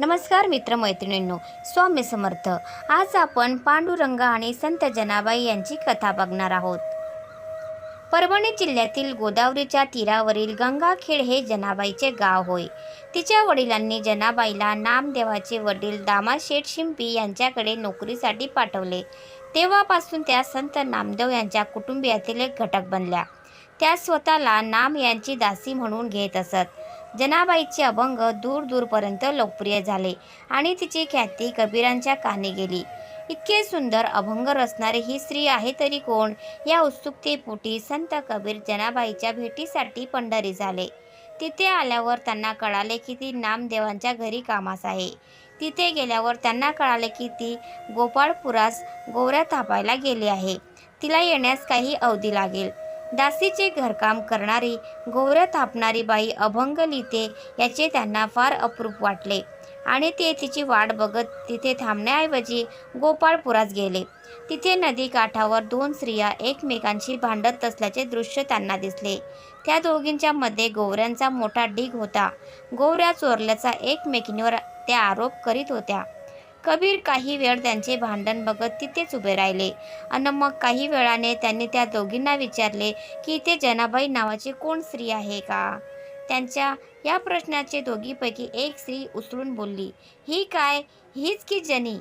नमस्कार मित्रमैत्रिणींनो स्वामी समर्थ. आज आपण पांडुरंग आणि संत जनाबाई यांची कथा बघणार आहोत. परभणी जिल्ह्यातील गोदावरीच्या तीरावरील गंगाखेड हे जनाबाईचे गाव होय. तिच्या वडिलांनी जनाबाईला नामदेवाचे वडील दामाशेठ शिंपी यांच्याकडे नोकरीसाठी पाठवले. तेव्हापासून त्या संत नामदेव यांच्या कुटुंबियातील एक घटक बनल्या. त्या स्वतःला नाम यांची दासी म्हणून घेत असत. जनाबाईचे अभंग दूर दूरपर्यंत लोकप्रिय झाले आणि तिची ख्याती कबीरांच्या कानी गेली. इतके सुंदर अभंग रचणारी ही स्त्री आहे तरी कोण? या उत्सुकतेपोटी संत कबीर जनाबाईच्या भेटीसाठी पंढरी झाले. तिथे आल्यावर त्यांना कळाले की ती नामदेवांच्या घरी कामास आहे. तिथे गेल्यावर त्यांना कळाले की ती गोपाळपुरास गोवऱ्या थापायला गेली आहे. तिला येण्यास काही अवधी लागेल. दासीचे घरकाम करणारी गोवऱ्या थापणारी बाई अभंग लिहिते याचे त्यांना फार अप्रूप वाटले. आणि ते तिची वाट बघत तिथे थांबण्याऐवजी गोपाळपुरात गेले. तिथे नदी काठावर दोन स्त्रिया एकमेकांशी भांडत असल्याचे दृश्य त्यांना दिसले. त्या दोघींच्या मध्ये गोवऱ्यांचा मोठा ढीग होता. गोवऱ्या चोरल्याचा एकमेकींवर त्या आरोप करीत होत्या. कबीर काही वेळ त्यांचे भांडण बघत तिथेच उभे राहिले. आणि मग काही वेळाने त्यांनी त्या दोघींना विचारले की इथे जनाबाई नावाची कोण स्त्री आहे का? त्यांच्या या प्रश्नाचे दोघीपैकी एक स्त्री उचलून बोलली ही काय? हीच की जनी?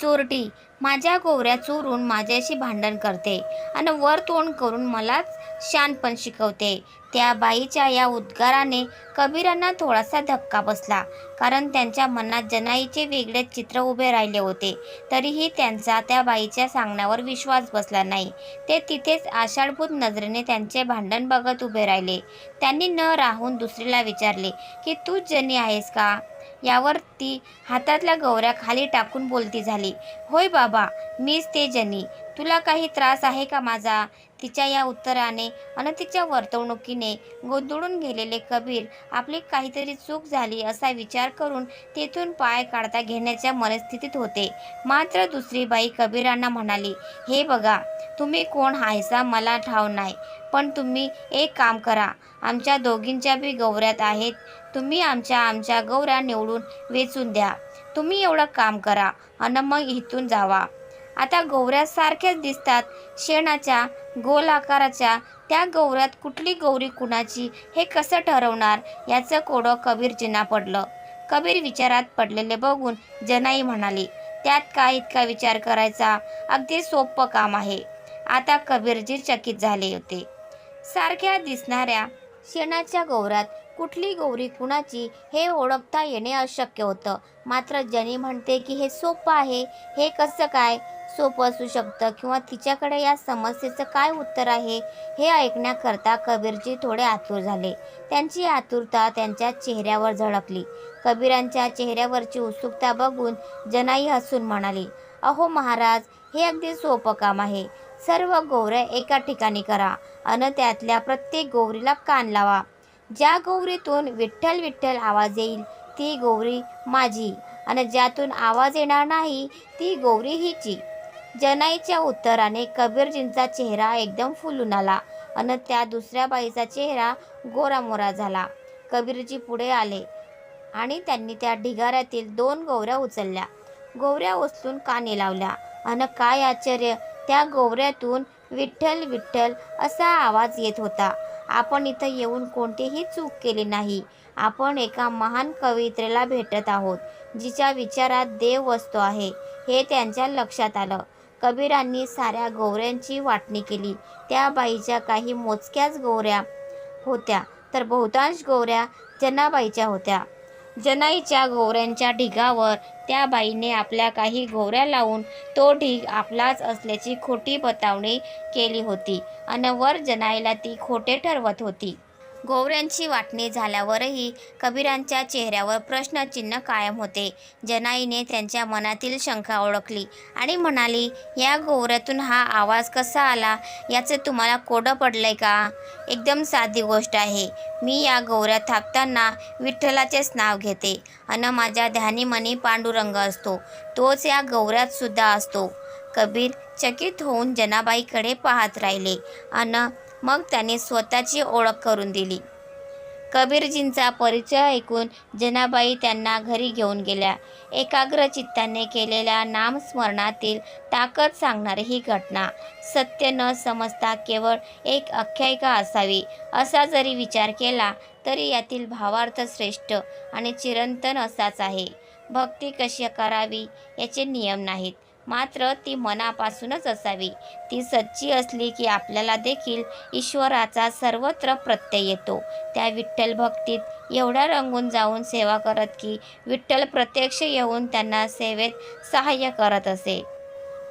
चोरटी. माझ्या गोवऱ्या चोरून माझ्याशी भांडण करते आणि वर तोंड करून मलाच शानपण शिकवते. त्या बाईच्या या उद्गाराने कबीरांना थोडासा धक्का बसला. कारण त्यांच्या मनात जनाईचे वेगळेच चित्र उभे राहिले होते. तरीही त्यांचा त्या बाईच्या सांगण्यावर विश्वास बसला नाही. ते तिथेच आषाढभूत नजरेने त्यांचे भांडण बघत उभे राहिले. त्यांनी न राहून दुसरीला विचारले की तूच जनी आहेस का? यावर ती हातातल्या गौऱ्या खाली टाकून बोलती झाली. होय बाबा मीच ते जनी. तुला काही त्रास आहे का माझा? तिच्या या उत्तराने आणि तिच्या वर्तवणुकीने गोंधळून गेलेले कबीर आपली काहीतरी चूक झाली असा विचार करून तेथून पाय काढता घेण्याच्या मनस्थितीत होते. मात्र दुसरी बाई कबीरांना म्हणाली हे बघा तुम्ही कोण आहेसा मला ठाव नाही पण तुम्ही एक काम करा आमच्या दोघींच्या बी गौऱ्यात आहेत तुम्ही आमच्या आमच्या गौऱ्या निवडून वेचून द्या. तुम्ही एवढं काम करा आणि मग इथून जावा. आता गौऱ्या सारख्याच दिसतात. शेणाच्या गोल आकाराच्या त्या गौऱ्यात कुठली गौरी कुणाची हे कसं ठरवणार? याचं कोडं कबीरजींना पडलं. कबीर विचारात पडलेले बघून जनाई म्हणाली त्यात काय इतका विचार करायचा? अगदी सोपं काम आहे. आता कबीरजी चकित झाले होते. सारख्या दिसणाऱ्या शेणाच्या गौरात कुठली गौरी कुणाची हे ओळखता येणे अशक्य होतं. मात्र जनी म्हणते की हे सोपं आहे. हे कसं काय? सोपं असू शकतं किंवा तिच्याकडे या समस्येचं काय उत्तर आहे? हे ऐकण्याकरता कबीरजी थोडे आतुर झाले. त्यांची आतुरता त्यांच्या चेहऱ्यावर झळकली. कबीरांच्या चेहऱ्यावरची उत्सुकता बघून जनाई हसून म्हणाली अहो महाराज हे अगदी सोपं काम आहे. सर्व गौऱ्या एका ठिकाणी करा अन त्यातल्या प्रत्येक गौरीला कान लावा. ज्या गौरीतून विठ्ठल विठ्ठल आवाज येईल ती गौरी माझी. आणि ज्यातून आवाज येणार नाही ती गौरी हिची. जनाईच्या उत्तराने कबीरजींचा चेहरा एकदम फुलून आला आणि त्या दुसऱ्या बाईचा चेहरा गोरामोरा झाला. कबीरजी पुढे आले आणि त्यांनी त्या ढिगाऱ्यातील दोन गौऱ्या उचलल्या. गौऱ्या उचलून काने लावल्या आणि काय आश्चर्य त्या गौऱ्यातून विठ्ठल विठ्ठल असा आवाज येत होता. आपण इथं येऊन कोणतीही चूक केली नाही. आपण एका महान कवित्रेला भेटत आहोत जिच्या विचारात देव वसतो आहे हे त्यांच्या लक्षात आलं. कबीरांनी साऱ्या गौऱ्यांची वाटणी केली. त्या बाईच्या काही मोजक्याच गोवऱ्या होत्या तर बहुतांश गोवऱ्या जनाबाईच्या होत्या. जनाईच्या गौऱ्यांच्या ढिगावर त्या बाईने आपल्या काही गोऱ्या लावून तो ढीग आपलाच असल्याची खोटी बतावणी केली होती. अनवर वर ती खोटे ठरवत होती. गोवऱ्यांची वाटणी झाल्यावरही कबीरांच्या चेहऱ्यावर प्रश्नचिन्ह कायम होते. जनाईने त्यांच्या मनातील शंका ओळखली आणि म्हणाली या गोवऱ्यातून हा आवाज कसा आला? याचं तुम्हाला कोडं पडलंय का? एकदम साधी गोष्ट आहे. मी या गोवऱ्या थापताना विठ्ठलाचेच नाव घेते अन माझ्या ध्यानीमनी पांडुरंग असतो. तोच या गौऱ्यात सुद्धा असतो. कबीर चकित होऊन जनाबाईकडे पाहत राहिले. अन मग त्याने स्वतःची ओळख करून दिली. कबीरजींचा परिचय ऐकून जनाबाई त्यांना घरी घेऊन गेल्या. एकाग्र चित्ताने केलेल्या नामस्मरणातील ताकद सांगणारी ही घटना. सत्य न समजता केवळ एक आख्यायिका असावी असा जरी विचार केला तरी यातील भावार्थ श्रेष्ठ आणि चिरंतन असाच आहे. भक्ती कशी करावी याचे नियम नाहीत. मात्र ती मनापासूनच असावी. ती सच्ची असली की आपल्याला देखील ईश्वराचा सर्वत्र प्रत्यय येतो. त्या विठ्ठल भक्तीत एवढ्या रंगून जाऊन सेवा करत की विठ्ठल प्रत्यक्ष येऊन त्यांना सेवेत सहाय्य करत असे.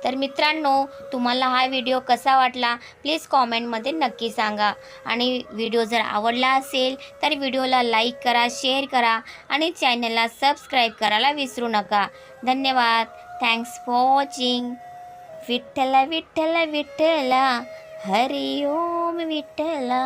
तर मित्रांनो तुम्हाला हा व्हिडिओ कसा वाटला? प्लीज कॉमेंटमध्ये नक्की सांगा. आणि व्हिडिओ जर आवडला असेल तर व्हिडिओला लाईक करा शेअर करा आणि चॅनलला सबस्क्राईब करायला विसरू नका. धन्यवाद. थँक्स फॉर वॉचिंग विठ्ठला विठ्ठला विठ्ठला हरी ओम विठ्ठला